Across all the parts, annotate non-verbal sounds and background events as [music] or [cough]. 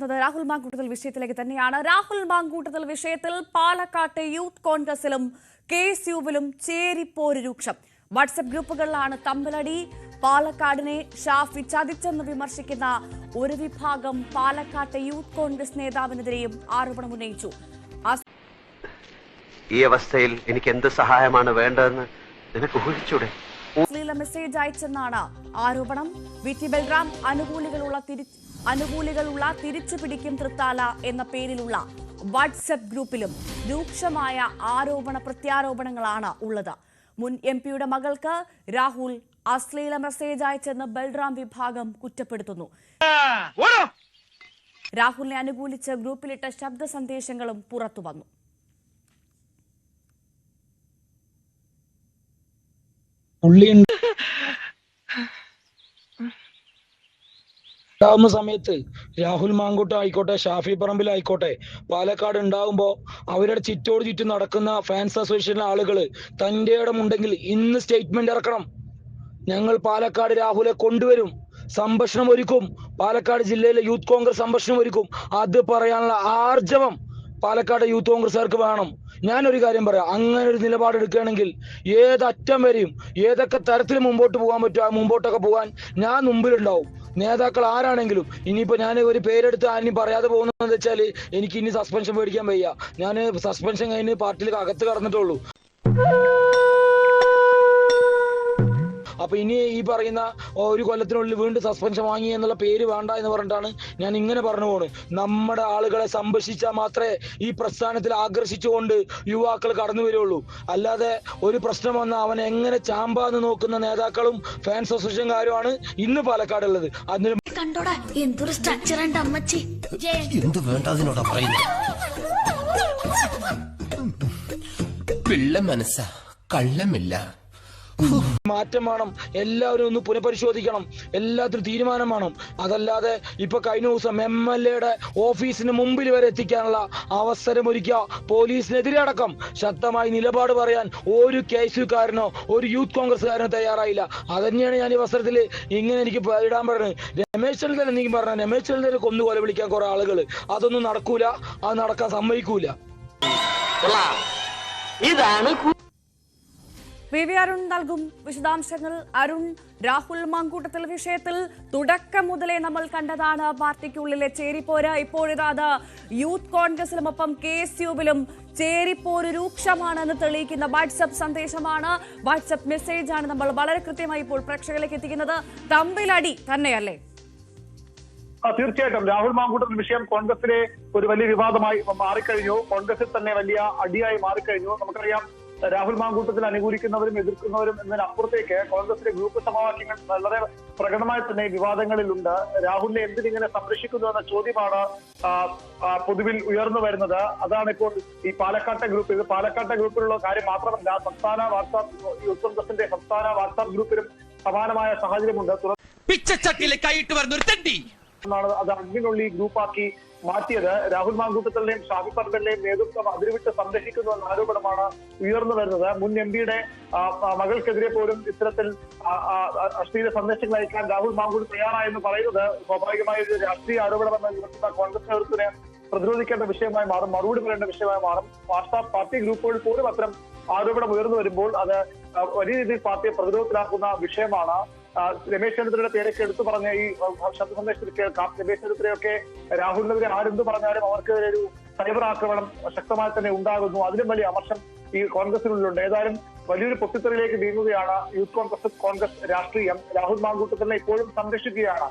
പോകുന്നത് രാഹുൽ മാങ്കൂട്ടത്തിൽ വിഷയത്തിലേക്ക് തന്നെയാണ്. രാഹുൽ മാങ്കൂട്ടത്തിൽ വിഷയത്തിൽ പാലക്കാട്ട് യൂത്ത് കോൺഗ്രസിലും കെ എസ് യുവിലും ചേരിപ്പോര് രൂക്ഷം. വാട്സപ്പ് ഗ്രൂപ്പുകളിലാണ് തമ്പലടി പാലക്കാടിനെ ഷാഫി ചതിച്ചെന്ന് വിമർശിക്കുന്ന ഒരു വിഭാഗം പാലക്കാട്ട് യൂത്ത് കോൺഗ്രസ് നേതാവിനെതിരെയും ആരോപണം ഉന്നയിച്ചു. ഈ അവസ്ഥയിൽ എനിക്ക് എന്ത് സഹായമാണ് വേണ്ടതെന്ന് നിനക്ക് ഊഹിച്ചൂടെ? മെസ്സേജ് അയച്ചെന്നാണ് ആരോപണം. വി ടി ബൽറാം അനുകൂലികളുള്ള തിരി അനുകൂലികളുള്ള തിരിച്ചു പിടിക്കും തൃത്താല എന്ന പേരിലുള്ള വാട്സപ്പ് ഗ്രൂപ്പിലും രൂക്ഷമായ ആരോപണ പ്രത്യാരോപണങ്ങളാണ് ഉള്ളത്. മുൻ എം പിയുടെ മകൾക്ക് രാഹുൽ അശ്ലീല മെസ്സേജ് അയച്ചെന്ന് ബൽറാം വിഭാഗം കുറ്റപ്പെടുത്തുന്നു. രാഹുലിനെ അനുകൂലിച്ച് ഗ്രൂപ്പിലിട്ട ശബ്ദ സന്ദേശങ്ങളും പുറത്തു വന്നു. പുള്ളി ഉണ്ടാവുന്ന സമയത്ത് രാഹുൽ മാങ്കൂട്ടം ആയിക്കോട്ടെ ഷാഫി പറമ്പിൽ ആയിക്കോട്ടെ പാലക്കാട് ഉണ്ടാവുമ്പോ അവരുടെ ചുറ്റോട് ചുറ്റും നടക്കുന്ന ഫാൻസ് അസോസിയേഷനിലെ ആളുകൾ തന്റെ ഇടമുണ്ടെങ്കിൽ ഇന്ന് സ്റ്റേറ്റ്മെന്റ് ഇറക്കണം. ഞങ്ങൾ പാലക്കാട് രാഹുലെ കൊണ്ടുവരും സംഭഷണം ഒരുക്കും. പാലക്കാട് ജില്ലയിലെ യൂത്ത് കോൺഗ്രസ് സംഭഷണം ഒരുക്കും. അത് പറയാനുള്ള ആർജവം പാലക്കാട് യൂത്ത് കോൺഗ്രസ്സുകാർക്ക് വേണം. ഞാനൊരു കാര്യം പറയാം അങ്ങനെ ഒരു നിലപാട് എടുക്കുകയാണെങ്കിൽ ഏതറ്റം വരെയും ഏതൊക്കെ തരത്തിൽ മുമ്പോട്ട് പോകാൻ പറ്റുമോ ആ മുമ്പോട്ടൊക്കെ പോകാൻ ഞാൻ മുമ്പിലുണ്ടാവും. നേതാക്കൾ ആരാണെങ്കിലും? ഇനിയിപ്പോ ഞാൻ ഒരു പേരെടുത്ത് ആരും പറയാതെ പോകുന്നതെന്ന് വെച്ചാൽ എനിക്ക് ഇനി സസ്പെൻഷൻ മേടിക്കാൻ വയ്യ. ഞാൻ സസ്പെൻഷൻ കഴിഞ്ഞ് പാർട്ടിയിൽ അകത്ത് കടന്നിട്ടുള്ളൂ അപ്പൊ ഇനി ഈ പറയുന്ന ഒരു കൊല്ലത്തിനുള്ളിൽ വീണ്ടും സസ്പെൻഷൻ വാങ്ങി എന്നുള്ള പേര് വേണ്ട എന്ന് പറഞ്ഞിട്ടാണ് ഞാൻ ഇങ്ങനെ പറഞ്ഞു പോണ് നമ്മുടെ ആളുകളെ സംരക്ഷിച്ചാൽ മാത്രമേ ഈ പ്രസ്ഥാനത്തിൽ ആകർഷിച്ചുകൊണ്ട് യുവാക്കൾ കടന്നു വരുള്ളൂ. അല്ലാതെ ഒരു പ്രശ്നം വന്ന അവനെ എങ്ങനെ ചാമ്പാന്ന് നോക്കുന്ന നേതാക്കളും ഫാൻസ് അസോസിയേഷൻകാരുമാണ് ഇന്ന് പാലക്കാട് ഉള്ളത് അതിന് കണ്ടോടാ എന്തൊരു സ്ട്രക്ചർ ഉണ്ട് അമ്മച്ചി. എന്ത് വേണ്ട അതിനോടാ പറയുന്നത് പിള്ള മനസ്സാ കള്ളമില്ല. മാറ്റം വേണം. എല്ലാവരും ഒന്ന് പുനഃപരിശോധിക്കണം. എല്ലാത്തിനും തീരുമാനം വേണം. അതല്ലാതെ ഇപ്പൊ കഴിഞ്ഞ ദിവസം എം എൽ എയുടെ ഓഫീസിന് മുമ്പിൽ വരെ എത്തിക്കാനുള്ള അവസരം ഒരുക്കുക പോലീസിനെതിരെ അടക്കം ശക്തമായി നിലപാട് പറയാൻ ഒരു കെ എസ് യുക്കാരനോ ഒരു യൂത്ത് കോൺഗ്രസ്സുകാരനോ തയ്യാറായില്ല. അതന്നെയാണ് ഞാൻ ഈ അവസരത്തിൽ ഇങ്ങനെ എനിക്ക് ഇടാൻ പറയുന്നത് രമേശ് ചെന്നിത്തല നീ പറഞ്ഞ രമേശ് ചെന്നിത്തല കൊന്നു കൊല വിളിക്കാൻ കുറെ ആളുകൾ അതൊന്നും നടക്കൂല. അത് നടക്കാൻ സമ്മതിക്കൂല. വി വി അരുൺ നൽകും വിശദാംശങ്ങൾ. അരുൺ രാഹുൽ മാങ്കൂട്ടത്തിൽ വിഷയത്തിൽ തുടക്കം മുതലേ നമ്മൾ കണ്ടതാണ്. പാർട്ടിക്കുള്ളിലെ ചേരിപ്പോര് ഇപ്പോഴിതാ അത് യൂത്ത് കോൺഗ്രസിലുമൊപ്പം കെ എസ് യുവിലും ചേരിപ്പോര് രൂക്ഷമാണെന്ന് തെളിയിക്കുന്ന വാട്സപ്പ് സന്ദേശമാണ്. വാട്സപ്പ് മെസ്സേജാണ് നമ്മൾ വളരെ കൃത്യമായി ഇപ്പോൾ പ്രേക്ഷകരിലേക്ക് എത്തിക്കുന്നത്. തമ്പിലടി തന്നെയല്ലേ? തീർച്ചയായിട്ടും. രാഹുൽ മാങ്കൂട്ടത്തിൽ വിഷയം കോൺഗ്രസിലെ ഒരു വലിയ വിവാദമായി മാറിക്കഴിഞ്ഞു. കോൺഗ്രസിൽ തന്നെ വലിയ അടിയായി മാറിക്കഴിഞ്ഞു. നമുക്കറിയാം രാഹുൽ മാങ്കൂട്ടത്തിൽ അനുകൂലിക്കുന്നവരും എതിർക്കുന്നവരും എന്നതിനപ്പുറത്തേക്ക് കോൺഗ്രസിന്റെ ഗ്രൂപ്പ് സമവാക്യങ്ങൾ വളരെ പ്രകടമായി തന്നെ വിവാദങ്ങളിലുണ്ട്. രാഹുലിനെ എന്തിനിങ്ങനെ സംരക്ഷിക്കുന്നു എന്ന ചോദ്യമാണ് പൊതുവിൽ ഉയർന്നു വരുന്നത്. അതാണ് ഇപ്പോൾ ഈ പാലക്കാട്ടെ ഗ്രൂപ്പ്. ഇത് പാലക്കാട്ടെ ഗ്രൂപ്പിലുള്ള കാര്യം മാത്രമല്ല സംസ്ഥാന വാട്സാപ്പ് യൂത്ത് കോൺഗ്രസിന്റെ സംസ്ഥാന വാട്സാപ്പ് ഗ്രൂപ്പിലും സമാനമായ സാഹചര്യമുണ്ട്. തുടർന്ന് പിച്ചച്ചട്ടിയിലെ കൈയിട്ട് വരുന്ന ഒരു തെണ്ടി. എന്നാണ് അത് അഗ്നിനുള്ളി ഗ്രൂപ്പാക്കി മാറ്റിയത്. രാഹുൽ മാങ്കൂട്ടത്തലിന്റെയും ഷാഫി പറമ്പലിന്റെയും നേതൃത്വം അതിരുവിട്ട് സംരക്ഷിക്കുന്നു എന്ന ആരോപണമാണ് ഉയർന്നു വരുന്നത്. മുൻ എം പിയുടെ മകൾക്കെതിരെ പോലും ഇത്തരത്തിൽ അശ്ലീല സന്ദേശങ്ങൾ അയക്കാൻ രാഹുൽ മാങ്കൂട്ട് തയ്യാറായെന്ന് പറയുന്നത് സ്വാഭാവികമായ ഒരു രാഷ്ട്രീയ ആരോപണമെന്ന് നിവർത്തുന്ന കോൺഗ്രസ് നേതൃത്വത്തിന് പ്രതിരോധിക്കേണ്ട വിഷയമായി മാറും മറുപടി പറയേണ്ട വിഷയമായി മാറും. വാട്സാപ്പ് പാർട്ടി ഗ്രൂപ്പുകളിൽ പോലും അത്തരം ആരോപണം ഉയർന്നു വരുമ്പോൾ അത് വലിയ രീതിയിൽ പാർട്ടിയെ പ്രതിരോധത്തിലാക്കുന്ന വിഷയമാണ്. രമേശ് ചെന്നിത്തലയുടെ പേരൊക്കെ എടുത്തു പറഞ്ഞ ഈ ശബ്ദ സന്ദേശത്തിൽ കേൾക്കാം രമേശ് ചെന്നിത്തലയൊക്കെ രാഹുലിനെതിരെ ആരെന്ത് പറഞ്ഞാലും അവർക്കെതിരെ ഒരു സൈബർ ആക്രമണം ശക്തമായി തന്നെ ഉണ്ടാകുന്നു. അതിലും വലിയ അമർഷം ഈ കോൺഗ്രസിനുള്ളിലുണ്ട്. ഏതായാലും വലിയൊരു പൊട്ടിത്തെറിയിലേക്ക് നീങ്ങുകയാണ് യൂത്ത് കോൺഗ്രസ് കോൺഗ്രസ് രാഷ്ട്രീയം. രാഹുൽ മാങ്കൂട്ടത്തലിനെ ഇപ്പോഴും സംരക്ഷിക്കുകയാണ്.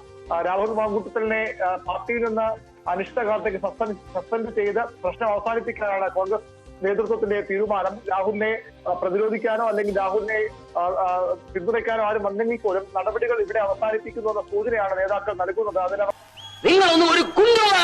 രാഹുൽ മാങ്കൂട്ടത്തലിനെ പാർട്ടിയിൽ നിന്ന് അനിഷ്ടകാലത്തേക്ക് സസ്പെൻഡ് സസ്പെൻഡ് ചെയ്ത് പ്രശ്നം അവസാനിപ്പിക്കാനാണ് കോൺഗ്രസ് നേതൃത്വത്തിന്റെ തീരുമാനം രാഹുലിനെ പ്രതിരോധിക്കാനോ അല്ലെങ്കിൽ രാഹുലിനെ പിന്തുണയ്ക്കാനോ ആരും വന്നെങ്കിൽ പോലും നടപടികൾ ഇവിടെ അവസാനിപ്പിക്കുന്നു എന്ന സൂചനയാണ് നേതാക്കൾ നൽകുന്നത്. അതിന് നിങ്ങളൊന്നും ഒരു ആ,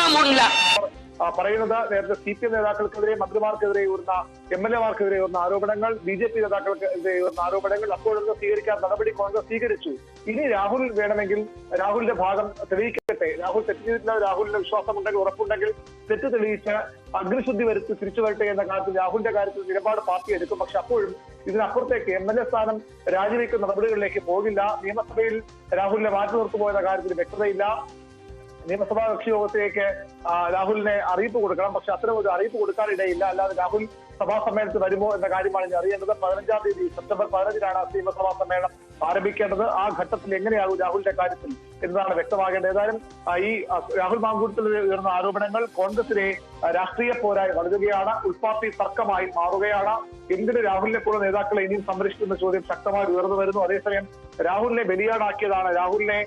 പറയുന്നത് നേരത്തെ സി പി എം നേതാക്കൾക്കെതിരെ മന്ത്രിമാർക്കെതിരെ ഉയർന്ന എം എൽ എമാർക്കെതിരെ ഉയർന്ന ആരോപണങ്ങൾ ബി ജെ പി നേതാക്കൾക്കെതിരെ ഉയർന്ന ആരോപണങ്ങൾ അപ്പോഴൊന്നും സ്വീകരിക്കാൻ നടപടി കോൺഗ്രസ് സ്വീകരിച്ചു. ഇനി രാഹുൽ വേണമെങ്കിൽ രാഹുലിന്റെ ഭാഗം തെളിയിക്കട്ടെ. രാഹുൽ തെറ്റ് ചെയ്തിട്ടില്ല രാഹുലിന്റെ വിശ്വാസമുണ്ടെങ്കിൽ ഉറപ്പുണ്ടെങ്കിൽ തെറ്റ് തെളിയിച്ച് അഗ്നിശുദ്ധി വരുത്തി തിരിച്ചു വരട്ടെ എന്ന കാര്യത്തിൽ രാഹുലിന്റെ കാര്യത്തിൽ നിലപാട് പാർട്ടി എടുക്കും. പക്ഷെ അപ്പോഴും ഇതിനപ്പുറത്തേക്ക് എം എൽ എ സ്ഥാനം രാജിവെക്കുന്ന നടപടികളിലേക്ക് പോകില്ല. നിയമസഭയിൽ രാഹുലിനെ മാറ്റി നിർത്തുപോയെന്ന കാര്യത്തിൽ വ്യക്തതയില്ല. നിയമസഭാ കക്ഷി യോഗത്തിലേക്ക് രാഹുലിനെ അറിയിപ്പ് കൊടുക്കണം. പക്ഷെ അത്തരം ഒരു അറിയിപ്പ് കൊടുക്കാനിടയില്ല. അല്ലാതെ രാഹുൽ സഭാ സമ്മേളനത്തിൽ വരുമോ എന്ന കാര്യമാണ് ഇനി അറിയേണ്ടത്. പതിനഞ്ചാം തീയതി സെപ്റ്റംബർ പതിനഞ്ചിനാണ് നിയമസഭാ സമ്മേളനം ആരംഭിക്കേണ്ടത്. ആ ഘട്ടത്തിൽ എങ്ങനെയാകും രാഹുലിന്റെ കാര്യത്തിൽ എന്നതാണ് വ്യക്തമാകേണ്ടത്. ഏതായാലും ഈ രാഹുൽ മാങ്കൂട്ടത്തിൽ ഉയർന്ന ആരോപണങ്ങൾ കോൺഗ്രസിനെ രാഷ്ട്രീയ പോരായി വളരുകയാണ്. ഉൾപാർട്ടി തർക്കമായി മാറുകയാണ്. എന്തിന് രാഹുലിനെ പോലെ നേതാക്കളെ ഇനിയും സംരക്ഷിക്കുന്ന ചോദ്യം ശക്തമായി ഉയർന്നു വരുന്നു. അതേസമയം രാഹുലിനെ ബലിയാടാക്കിയതാണ്. രാഹുലിനെ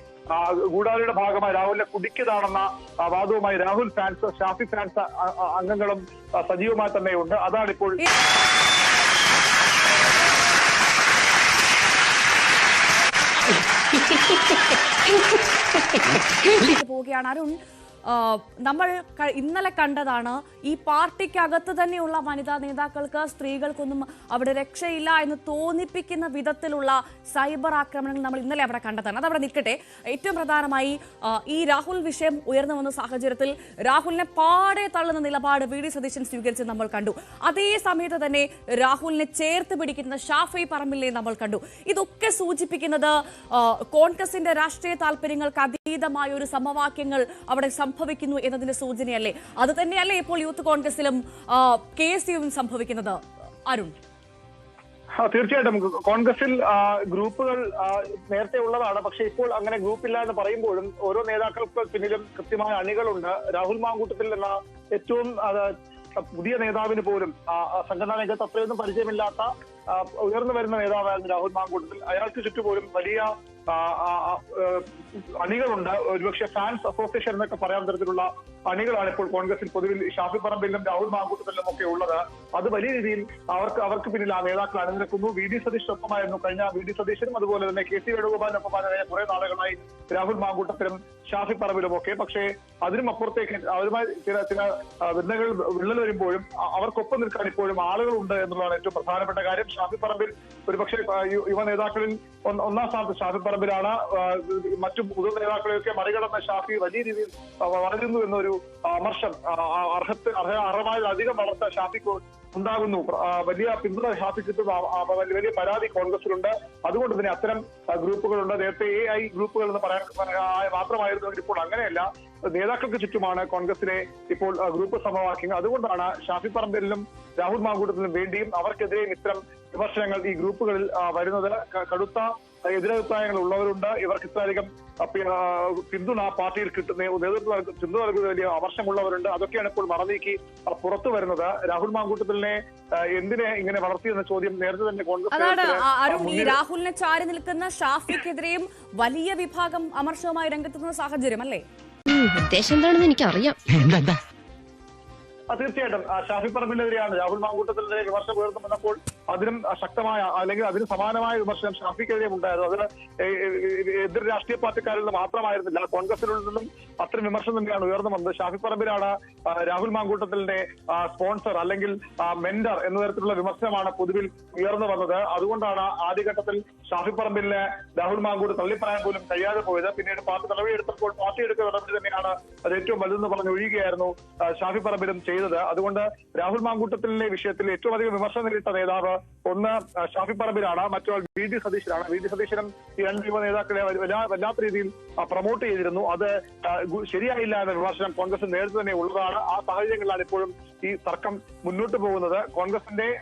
ഗൂഢാലയുടെ ഭാഗമായി രാഹുലിനെ കുടിക്കതാണെന്ന വാദവുമായി രാഹുൽ ഫാൻസ് ഷാഫി ഫാൻസ് അംഗങ്ങളും സജീവമായി തന്നെയുണ്ട്. അതാണ് ഇപ്പോൾ [laughs] പോവുകയാണ്. അരുൺ നമ്മൾ ഇന്നലെ കണ്ടതാണ് ഈ പാർട്ടിക്കകത്ത് തന്നെയുള്ള വനിതാ നേതാക്കൾക്ക് സ്ത്രീകൾക്കൊന്നും അവിടെ രക്ഷയില്ല എന്ന് തോന്നിപ്പിക്കുന്ന വിധത്തിലുള്ള സൈബർ ആക്രമണങ്ങൾ നമ്മൾ ഇന്നലെ അവിടെ കണ്ടതാണ്. അതവിടെ നിൽക്കട്ടെ. ഏറ്റവും പ്രധാനമായി ഈ രാഹുൽ വിഷയം ഉയർന്നു വന്ന സാഹചര്യത്തിൽ രാഹുലിനെ പാടെ തള്ളുന്ന നിലപാട് വി ഡി സതീശൻ സ്വീകരിച്ച് നമ്മൾ കണ്ടു. അതേ സമയത്ത് തന്നെ രാഹുലിനെ ചേർത്ത് പിടിക്കുന്ന ഷാഫി പറമ്പിലിനെ നമ്മൾ കണ്ടു. ഇതൊക്കെ സൂചിപ്പിക്കുന്നത് കോൺഗ്രസിന്റെ രാഷ്ട്രീയ താല്പര്യങ്ങൾക്ക് അതീതമായ ഒരു സമവാക്യങ്ങൾ അവിടെ സംഭവിക്കുന്നു എന്നതിന്റെ സൂചനയല്ലേ? അത് തന്നെയല്ലേ ഇപ്പോൾ യൂത്ത് കോൺഗ്രസിലും കെ എസ് യുവും സംഭവിക്കുന്നത് അരുൺ? തീർച്ചയായിട്ടും. കോൺഗ്രസിൽ ഗ്രൂപ്പുകൾ നേരത്തെ ഉള്ളതാണ്. പക്ഷെ ഇപ്പോൾ അങ്ങനെ ഗ്രൂപ്പില്ല എന്ന് പറയുമ്പോഴും ഓരോ നേതാക്കൾക്ക് പിന്നിലും കൃത്യമായ അണികളുണ്ട്. രാഹുൽ മാങ്കൂട്ടത്തിൽ എന്ന ഏറ്റവും പുതിയ നേതാവിന് പോലും സംഘടനാ രംഗത്ത് അത്രയൊന്നും പരിചയമില്ലാത്ത ഉയർന്നു വരുന്ന നേതാവായിരുന്നു രാഹുൽ മാങ്കൂട്ടത്തിൽ. അയാൾക്ക് ചുറ്റുപോലും വലിയ അണികളുണ്ട്. ഒരുപക്ഷെ ഫാൻസ് അസോസിയേഷൻ എന്നൊക്കെ പറയാൻ തരത്തിലുള്ള അണികളാണ് ഇപ്പോൾ കോൺഗ്രസിൽ പൊതുവിൽ ഷാഫി പറമ്പിലും രാഹുൽ മാങ്കൂട്ടത്തിലും ഒക്കെ ഉള്ളത്. അത് വലിയ രീതിയിൽ അവർക്ക് അവർക്ക് പിന്നിൽ ആ നേതാക്കൾ അണിനിരക്കുന്നു. വി. ഡി. സതീഷിനൊപ്പമായിരുന്നു കഴിഞ്ഞ വി. ഡി. സതീശനും അതുപോലെ തന്നെ കെ. സി. വേണുഗോപാലിനൊപ്പമായ കുറെ നാളുകളായി രാഹുൽ മാങ്കൂട്ടത്തിലും ഷാഫി പറമ്പിലും ഒക്കെ. പക്ഷേ അതിനും അപ്പുറത്തേക്ക് അവരുമായി ചില ചില ആ, വിള്ളൽ വരുമ്പോഴും അവർക്കൊപ്പം നിൽക്കാൻ ഇപ്പോഴും ആളുകളുണ്ട് എന്നുള്ളതാണ് ഏറ്റവും പ്രധാനപ്പെട്ട കാര്യം. ഷാഫി പറമ്പിൽ ഒരുപക്ഷെ യുവ നേതാക്കളിൽ ഒന്ന് സ്ഥാനത്ത് ഷാഫി പറമ്പിലാണ് മറ്റു മുതിർന്ന നേതാക്കളെയൊക്കെ മറികടന്ന ഷാഫി വലിയ രീതിയിൽ വളരുന്നു എന്നൊരു ആ, അർഹത്ത് അർഹ അർഹമായതിലധികം വളർത്ത ഷാഫിക്ക് ഉണ്ടാകുന്നു. വലിയ പിന്തുണ ഷാഫി കിട്ടുന്ന ആ, ആ, വലിയ വലിയ പരാതി കോൺഗ്രസിലുണ്ട്. അതുകൊണ്ട് തന്നെ അത്തരം ഗ്രൂപ്പുകളുണ്ട്. നേരത്തെ എ ഐ ഗ്രൂപ്പുകൾ എന്ന് പറയാൻ പറയാ- മാത്രമായിരുന്നു ഇപ്പോൾ അങ്ങനെയല്ല. നേതാക്കൾക്ക് ചുറ്റുമാണ് കോൺഗ്രസിലെ ഇപ്പോൾ ഗ്രൂപ്പ് സമവാക്യങ്ങൾ. അതുകൊണ്ടാണ് ഷാഫി പറമ്പലിനും രാഹുൽ മാങ്കൂട്ടത്തിനും വേണ്ടിയും അവർക്കെതിരെയും ഇത്തരം വിമർശനങ്ങൾ ഈ ഗ്രൂപ്പുകളിൽ വരുന്നത്. കടുത്ത എതിരഭിപ്രായങ്ങൾ ഉള്ളവരുണ്ട് ഇവർക്ക് ഇത്രയധികം പിന്തുണ പാർട്ടിയിൽ കിട്ടുന്ന നേതൃത്വം പിന്തുണ നൽകുന്ന വലിയ അമർഷമുള്ളവരുണ്ട് അതൊക്കെയാണ് ഇപ്പോൾ മറനീക്കി പുറത്തു വരുന്നത്. രാഹുൽ മാങ്കൂട്ടത്തിലിനെ എന്തിനെ ഇങ്ങനെ വളർത്തിയെന്ന ചോദ്യം നേരത്തെ തന്നെ കോൺഗ്രസ് രാഹുലിനെ ചാരി നിൽക്കുന്ന ഷാഫിക്കെതിരെയും വലിയ വിഭാഗം അമർഷവുമായി രംഗത്തുന്ന സാഹചര്യം അല്ലേ? ഉദ്ദേശം എന്താണെന്ന് എനിക്കറിയാം. തീർച്ചയായിട്ടും. ഷാഫി പറമ്പിനെതിരെയാണ് രാഹുൽ മാങ്കൂട്ടത്തിനെതിരെ വിമർശനം ഉയർന്നു വന്നപ്പോൾ അതിനും ശക്തമായ അല്ലെങ്കിൽ അതിന് സമാനമായ വിമർശനം ഷാഫിക്കെതിരെ ഉണ്ടായിരുന്നു. അതിന് എതിർ രാഷ്ട്രീയ പാർട്ടിക്കാരിൽ നിന്ന് മാത്രമായിരുന്നില്ല കോൺഗ്രസിനുള്ളിൽ നിന്നും അത്തരം വിമർശനം തന്നെയാണ് ഉയർന്നു വന്നത്. ഷാഫി പറമ്പിലാണ് രാഹുൽ മാങ്കൂട്ടത്തിന്റെ സ്പോൺസർ അല്ലെങ്കിൽ മെന്റർ എന്ന തരത്തിലുള്ള വിമർശനമാണ് പൊതുവിൽ ഉയർന്നു വന്നത്. അതുകൊണ്ടാണ് ആദ്യഘട്ടത്തിൽ ഷാഫി പറമ്പിലിനെ രാഹുൽ മാങ്കൂട് തള്ളിപ്പറയാൻ പോലും കഴിയാതെ പോയത്. പിന്നീട് പാർട്ടി നടപടിയെടുത്തപ്പോൾ പാർട്ടി എടുക്കുക നടപടി തന്നെയാണ് അത് ഏറ്റവും വലുതെന്ന് പറഞ്ഞ് ഒഴിയുകയായിരുന്നു ഷാഫി പറമ്പിലും ചെയ്തത്. അതുകൊണ്ട് രാഹുൽ മാങ്കൂട്ടത്തിലെ വിഷയത്തിൽ ഏറ്റവും അധികം വിമർശനം നേരിട്ട നേതാവ് ഒന്ന് ഷാഫി പറമ്പിലാണ് മറ്റൊരാൾ വി ഡി സതീശനാണ്. വി ഡി സതീശനും ഈ രണ്ട് യുവ നേതാക്കളെ വല്ല- വല്ലാ- വല്ലാത്ത രീതിയിൽ പ്രൊമോട്ട് ചെയ്തിരുന്നു. അത് ശരിയായില്ല എന്ന വിമർശനം കോൺഗ്രസ് നേരത്തെ തന്നെ ഉള്ളതാണ്. ആ സാഹചര്യങ്ങളിലാണ് ഇപ്പോഴും ഈ തർക്കം മുന്നോട്ട് പോകുന്നത്. കോൺഗ്രസിന്റെ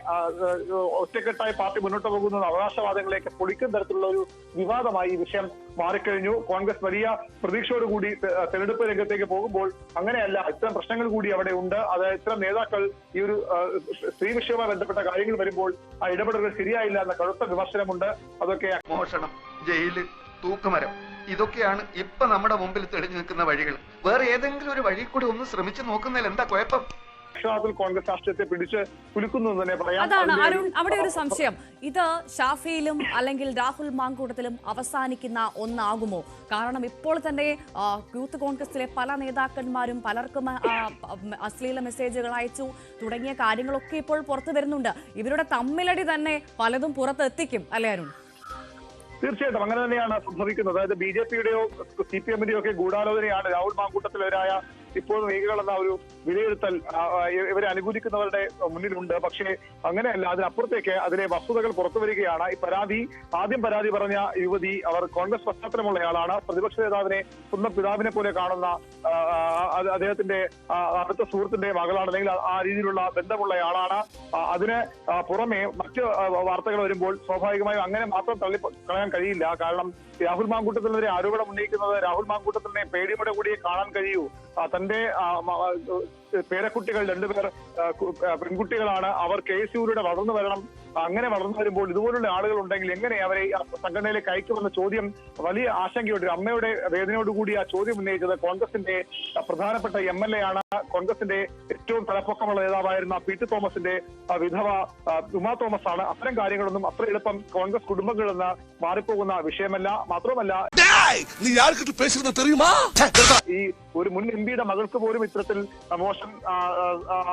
ഒറ്റക്കെട്ടായി പാർട്ടി മുന്നോട്ട് പോകുന്ന അവകാശവാദങ്ങളെയൊക്കെ പൊളിക്കുന്ന തരത്തിലുള്ള ഒരു വിവാദമായി ഈ വിഷയം മാറിക്കഴിഞ്ഞു? കോൺഗ്രസ് വലിയ പ്രതീക്ഷയോടുകൂടി തെരഞ്ഞെടുപ്പ് രംഗത്തേക്ക് പോകുമ്പോൾ അങ്ങനെയല്ല ഇത്തരം പ്രശ്നങ്ങൾ കൂടി അവിടെ ഉണ്ട്. അത് ഇത്തരം നേതാക്കൾ ഈ ഒരു സ്ത്രീ വിഷയവുമായി ബന്ധപ്പെട്ട കാര്യങ്ങൾ വരുമ്പോൾ ആ ഇടപെടലുകൾ ശരിയായില്ല എന്ന കടുത്ത വിമർശനമുണ്ട്. അതൊക്കെ മോഷണം ജയിൽ തൂക്കുമരം ഇതൊക്കെയാണ് ഇപ്പൊ നമ്മുടെ മുമ്പിൽ തെളിഞ്ഞു നിൽക്കുന്ന വഴികൾ. വേറെ ഏതെങ്കിലും ഒരു വഴി കൂടി ഒന്ന് ശ്രമിച്ചു നോക്കുന്നതിൽ എന്താ കുഴപ്പം? അക്ഷരാർത്ഥത്തിൽ കോൺഗ്രസ് രാഷ്ട്രീയത്തെ പിടിച്ച് കുലുക്കുന്നു തന്നെ പറയാം. അതാണ് അരുൺ അവിടെ ഒരു സംശയം. ഇത് ഷാഫിയിലും അല്ലെങ്കിൽ രാഹുൽ മാങ്കൂട്ടത്തിലും അവസാനിക്കുന്ന ഒന്നാകുമോ? കാരണം ഇപ്പോൾ തന്നെ യൂത്ത് കോൺഗ്രസിലെ പല നേതാക്കന്മാരും പലർക്കും അശ്ലീല മെസ്സേജുകൾ അയച്ചു. തുടങ്ങിയ കാര്യങ്ങളൊക്കെ ഇപ്പോൾ പുറത്തു വരുന്നുണ്ട്. ഇവരുടെ തമ്മിലടി തന്നെ പലതും പുറത്തെത്തിക്കും അല്ലേ അരുൺ? തീർച്ചയായിട്ടും. അങ്ങനെ തന്നെയാണ് സംഭവിക്കുന്നത്. അതായത് ബി ജെ പിയുടെയോ സി പി എമ്മിന്റെയോ ഒക്കെ ഗൂഢാലോചനയാണ് രാഹുൽ മാങ്കൂട്ടത്തിലെതിരായ ഇപ്പോൾ നീങ്ങുകളെന്ന ഒരു വിലയിരുത്തൽ ഇവരെ അനുകൂലിക്കുന്നവരുടെ മുന്നിലുണ്ട്. പക്ഷേ അങ്ങനെയല്ല അതിനപ്പുറത്തേക്ക് അതിലെ വസ്തുതകൾ പുറത്തു വരികയാണ്. ഈ പരാതി ആദ്യം പരാതി പറഞ്ഞ യുവതി അവർ കോൺഗ്രസ് പശ്ചാത്തലമുള്ളയാളാണ്. പ്രതിപക്ഷ നേതാവിനെ സ്വന്തം പിതാവിനെ പോലെ കാണുന്ന അദ്ദേഹത്തിന്റെ അടുത്ത സുഹൃത്തിന്റെ അല്ലെങ്കിൽ ആ- രീതിയിലുള്ള ബന്ധമുള്ളയാളാണ്. അതിന് പുറമെ മറ്റ് വാർത്തകൾ വരുമ്പോൾ സ്വാഭാവികമായും അങ്ങനെ മാത്രം തള്ളി കളയാൻ കഴിയില്ല. കാരണം രാഹുൽ മാങ്കൂട്ടത്തിനെതിരെ ആരോപണം ഉന്നയിക്കുന്നത് രാഹുൽ മാങ്കൂട്ടത്തിനെ പേടിയുടെ കൂടിയേ കാണാൻ കഴിയൂ. ആ, തന്റെ പേരക്കുട്ടികൾ രണ്ടുപേർ പെൺകുട്ടികളാണ്. അവർ കെ എസ് യുവിലൂടെ വളർന്നു വരണം. അങ്ങനെ വളർന്നു വരുമ്പോൾ ഇതുപോലുള്ള ആളുകൾ ഉണ്ടെങ്കിൽ എങ്ങനെ അവരെ സംഘടനയിലേക്ക് അയക്കുമെന്ന ചോദ്യം വലിയ ആശങ്കയുണ്ട് ഒരു അമ്മയുടെ വേദനയോടുകൂടി ആ ചോദ്യം ഉന്നയിച്ചത് കോൺഗ്രസിന്റെ പ്രധാനപ്പെട്ട എം എൽ എ ആണ്. കോൺഗ്രസിന്റെ ഏറ്റവും തലപ്പൊക്കമുള്ള നേതാവായിരുന്ന പി ടി തോമസിന്റെ വിധവ ഉമാ തോമസ് ആണ്. അത്തരം കാര്യങ്ങളൊന്നും അത്ര എളുപ്പം കോൺഗ്രസ് കുടുംബങ്ങളിൽ നിന്ന് മാറിപ്പോകുന്ന വിഷയമല്ല. മാത്രമല്ല ഈ ഒരു മുൻ എം പിയുടെ മകൾക്ക് പോലും ഇത്തരത്തിൽ മോശം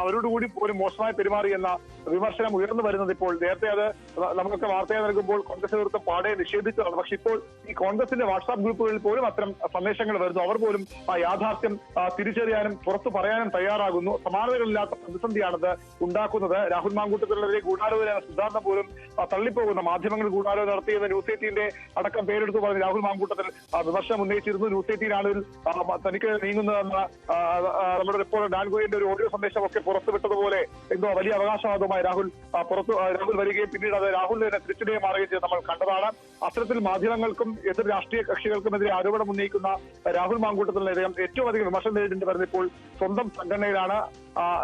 അവരോടുകൂടി പോലും മോശമായി പെരുമാറി എന്ന വിമർശനം ഉയർന്നു വരുന്നത് ഇപ്പോൾ നേരത്തെ അത് നമുക്കൊക്കെ വാർത്തയെ നൽകുമ്പോൾ കോൺഗ്രസ് നേതൃത്വം പാടെ നിഷേധിച്ചതാണ് പക്ഷെ ഇപ്പോൾ ഈ കോൺഗ്രസിന്റെ വാട്സാപ്പ് ഗ്രൂപ്പുകളിൽ പോലും അത്തരം സന്ദേശങ്ങൾ വരുന്നു. അവർ പോലും ആ യാഥാർത്ഥ്യം തിരിച്ചറിയാനും പുറത്തു പറയാനും തയ്യാറാകുന്നു. സമാനതകളില്ലാത്ത പ്രതിസന്ധിയാണത് ഉണ്ടാക്കുന്നത്. രാഹുൽ മാങ്കൂട്ടത്തിലുള്ളവരെ ഗൂഢാലോചന സിദ്ധാന്തം പോലും തള്ളിപ്പോകുന്ന മാധ്യമങ്ങൾ ഗൂഢാലോചന നടത്തിയെന്ന് ന്യൂസ് എയ്റ്റീന്റെ അടക്കം പേരെടുത്ത് പറഞ്ഞ് രാഹുൽ മാങ്കൂട്ടത്തിൽ വിമർശനം ഉന്നയിച്ചിരുന്നു. ന്യൂസ് എയ്റ്റീനാണെങ്കിൽ തനിക്ക് നീങ്ങുന്നതെന്ന നമ്മുടെ റിപ്പോർട്ടർ ഡാൻ ഗോയിന്റെ ഒരു ഓഡിയോ സന്ദേശമൊക്കെ പുറത്തുവിട്ടതുപോലെ എന്തോ വലിയ അവകാശവാദവുമായി രാഹുൽ പുറത്തു രാഹുൽ വരികയും പിന്നീട് അത് രാഹുലിന് തന്നെ തിരിച്ചടിയെ മാറുകയും ചെയ്ത് നമ്മൾ കണ്ടതാണ്. അത്തരത്തിൽ മാധ്യമങ്ങൾക്കും എതിർ രാഷ്ട്രീയ കക്ഷികൾക്കുമെതിരെ ആരോപണം ഉന്നയിക്കുന്ന രാഹുൽ മാങ്കൂട്ടത്തിനെതിരെ ഏറ്റവും അധികം വിമർശനം നേരിടേണ്ടി വരുന്നത് ഇപ്പോൾ സ്വന്തം സംഘടനയിലാണ്.